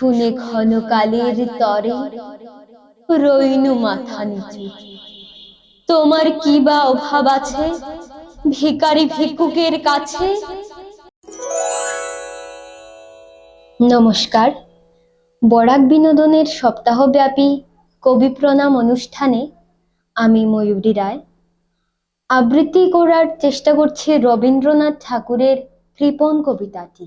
শুনে ক্ষণকালের তরে রইনু মাথা নিচু। তোমার কি বা অভাব আছে ভিকারি ভিক্ষুকের কাছে? নমস্কার। বরাক বিনোদনের সপ্তাহব্যাপী কবি প্রণাম অনুষ্ঠানে আমি ময়ূরী রায়। আবৃত্তি করার চেষ্টা করছি রবীন্দ্রনাথ ঠাকুরের কৃপণ কবিতাটি।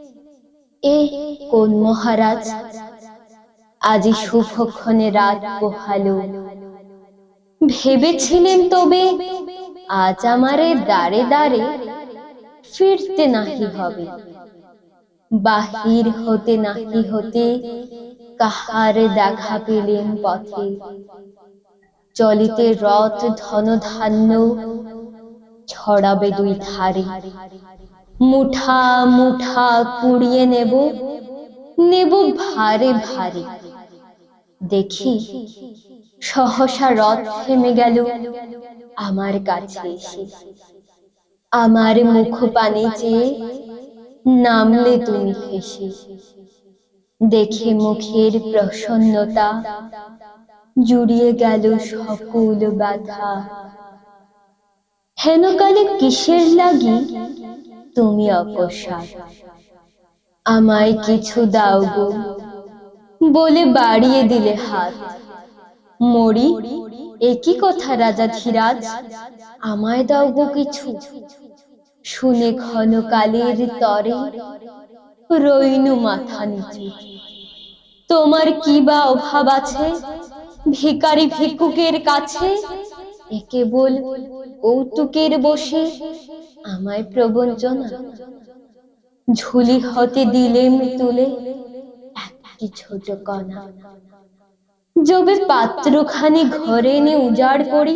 এ কোন মহারাজ? আজি শুভক্ষণে রাত পোহালো ভেবেছিলেন তবে আজ আমারে দাঁড়ে দাঁড়ে ফিরতে নাহি হবে। বাহির হতে নাহি হতে কাহার দেখা পেলেন পথে। চলিতে রথ ধন ধান্য ছড়াবে দুই ধারে। মুঠা মুঠা কুড়িয়ে নেব নেব ভারে ভারে। দেখি, সহসা রথ থেমে গেল আমার কাছে এসে। আমার মুখ পানে চেয়ে নামলে তুমি হেসে। দেখে মুখের প্রসন্নতা জুড়িয়ে গেল সকল ব্যথা হেনকালে কিসের লাগি? তুমি অকস্মাৎ আমায় কিছু দাও গো। বলে বাড়িয়ে দিলে হাত। মরি, একই কথা রাজা ধীরাজ, আমায় দাও গো কিছু। শুনে ক্ষণকালের তরে রইনু মাথা নিচু। তোমার কি বা অভাব আছে? ভিকারি ভিক্ষুকের কাছে? এ কেবল কৌতুকের বসে আমায় প্রবঞ্চনা ঝুলি হতে দিলেম তুলে একটি ছোট কণা। যবে পাত্রখানি ঘরে এনে উজাড় করি,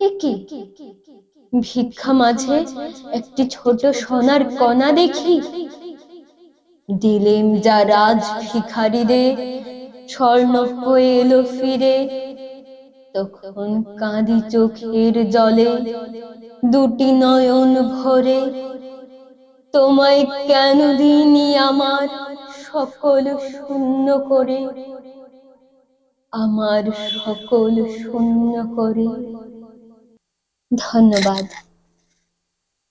একে ভিক্ষা মাঝে একটি ছোট সোনার কণা দেখি। দিলেম যা রাজ ভিখারিরে স্বর্ণ হয়ে এলো ফিরে। তখন কাঁদি চোখের জলে। দুটি নয়ন ভরে। তোমায় কেন দিনি আমার সকল শূন্য করে? আমার সকল শূন্য করে। ধন্যবাদ।